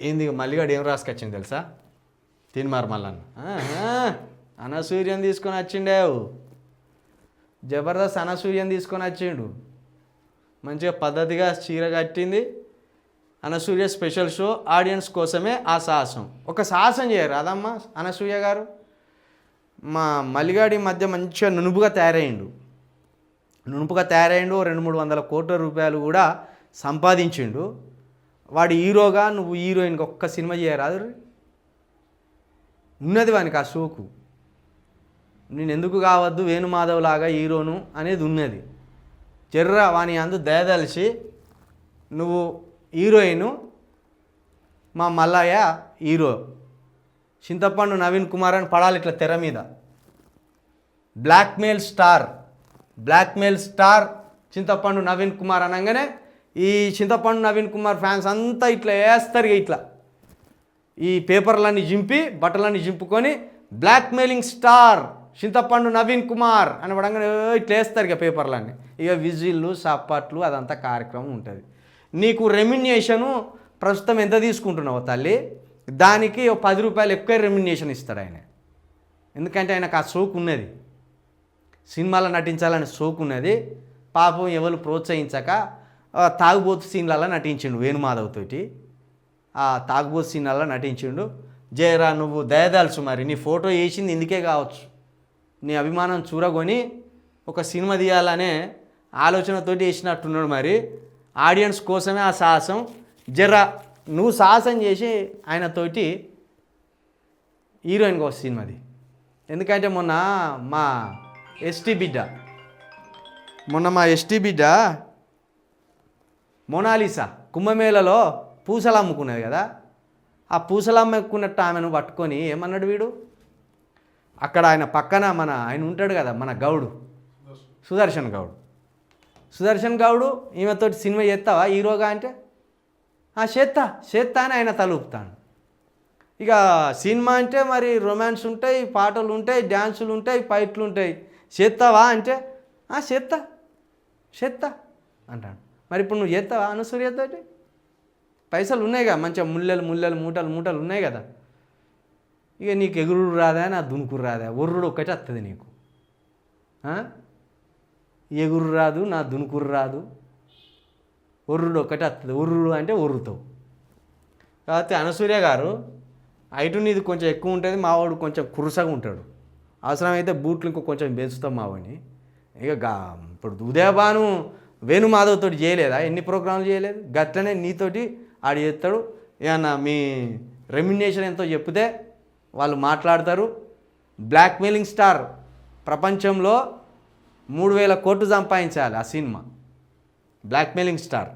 ఏంది మల్లిగాడు ఏం రాసుకొచ్చింది తెలుసా? తిన్మార్ మల్లన్న అనసూర్యం తీసుకొని వచ్చిండేవు. జబర్దస్త్ అనసూర్యం తీసుకొని వచ్చిండు. మంచిగా పద్ధతిగా చీర కట్టింది. అనసూయ స్పెషల్ షో ఆడియన్స్ కోసమే ఆ సాహసం. ఒక సాహసం చేయరు అదమ్మా అనసూయ గారు? మా మల్లిగాడి మధ్య మంచిగా నునుపుగా తయారయ్యిండు. నునుపుగా తయారయ్యిండు రెండు మూడు వందల కోట్ల రూపాయలు కూడా సంపాదించిండు. వాడి హీరోగా నువ్వు హీరోయిన్కి ఒక్క సినిమా చేయరాదు ఉన్నది వానికి ఆ షోకు. నేను ఎందుకు కావద్దు వేణుమాధవ్ లాగా హీరోను అనేది ఉన్నది. చెర్ర వాని అందు దయదలిచి నువ్వు హీరోయిన్ మా మల్లయ్య హీరో. చింతపండు నవీన్ కుమార్ అని పడాలి ఇట్లా తెర మీద. Blackmail star. బ్లాక్మెయిల్ స్టార్ చింతపండు నవీన్ కుమార్ అనగానే ఈ చింతపండు నవీన్ కుమార్ ఫ్యాన్స్ అంతా ఇట్లా వేస్తారు ఇక ఇట్లా. ఈ పేపర్లన్నీ జింపి బట్టలన్నీ జింపుకొని బ్లాక్మెయిలింగ్ స్టార్ చింతపండు నవీన్ కుమార్ అని పడంగానే ఇట్లా వేస్తారు ఇక పేపర్లన్నీ. ఇక విజిల్లు సప్పట్లు అదంతా కార్యక్రమం ఉంటుంది. నీకు రెమ్యునేషను ప్రస్తుతం ఎంత తీసుకుంటున్నావు తల్లి? దానికి పది రూపాయలు ఎక్కువ రెమ్యునేషన్ ఇస్తాడు ఆయన. ఎందుకంటే ఆయనకు ఆ సోకు ఉన్నది. సినిమాలో నటించాలని సోకు ఉన్నది. పాపం ఎవరు ప్రోత్సహించక తాగుబోతు సీన్లలో నటించిండు వేణుమాధవ్ తోటి. ఆ తాగుబోతు సీన్లలో నటించిండు. జయరా నువ్వు దయదాల్చు మరి నీ ఫోటో వేసింది ఇందుకే కావచ్చు. నీ అభిమానం చూరగొని ఒక సినిమా తీయాలనే ఆలోచనతోటి వేసినట్టున్నాడు మరి. ఆడియన్స్ కోసమే ఆ సాహసం. జర నువ్వు సాహసం చేసి ఆయనతోటి హీరోయిన్గా ఒక సినిమాది. ఎందుకంటే మొన్న మా ఎస్టీ బిడ్డ మొన్న మా ఎస్టీ బిడ్డ మొనాలిసా కుంభమేళలో పూసలు అమ్ముకున్నది కదా ఆ పూసలు అమ్ముకున్నట్టు ఆమెను పట్టుకొని ఏమన్నాడు వీడు? అక్కడ ఆయన పక్కన మన ఆయన ఉంటాడు కదా మన గౌడు సుదర్శన్ గౌడు. సుదర్శన్ గౌడు ఈమెతోటి సినిమా చేస్తావా? హీరోగా అంటే? ఆ చేత్తా చేత్తా అని ఆయన తలుపుతాను ఇక సినిమా అంటే మరి రొమాన్స్ ఉంటాయి పాటలు ఉంటాయి డ్యాన్సులు ఉంటాయి ఫైట్లు ఉంటాయి. చేస్తావా అంటే? "ఆ, చేత్తా చేత్తా అంటాడు. మరి ఇప్పుడు నువ్వు చేస్తావా అనుసూర్యతోటి పైసలు ఉన్నాయి కదా మంచిగా ముల్లెలు ముల్లెలు మూటలు మూటలు ఉన్నాయి కదా. ఇక నీకు ఎగురుడు రాదా నా దునుకురు రాదా? ఒర్రుడు ఒక్కటి వస్తుంది నీకు. ఎగురు రాదు నా దునుకురు రాదు. ఒర్రుడు ఒక్కటి వస్తుంది ఒర్రుడు అంటే ఒర్రుతావు. కాబట్టి అనసూర్య గారు హైటు నీది కొంచెం ఎక్కువ ఉంటుంది మావాడు కొంచెం కురుసగా ఉంటాడు. అవసరమైతే బూట్లు ఇంకో కొంచెం పెంచుతాం మావాడిని ఇక గా ఇప్పుడు ఉదయభాను వేణుమాధవ్ తోటి చేయలేదా? ఎన్ని ప్రోగ్రాంలు చేయలేదు? గట్లనే నీతోటి ఆడు చేస్తాడు. ఏమన్నా మీ రెమ్యునేషన్ ఎంతో చెప్తే వాళ్ళు మాట్లాడతారు. బ్లాక్మెయిలింగ్ స్టార్ ప్రపంచంలో మూడు వేల కోట్లు సంపాదించాలి ఆ సినిమా. Blackmailing star.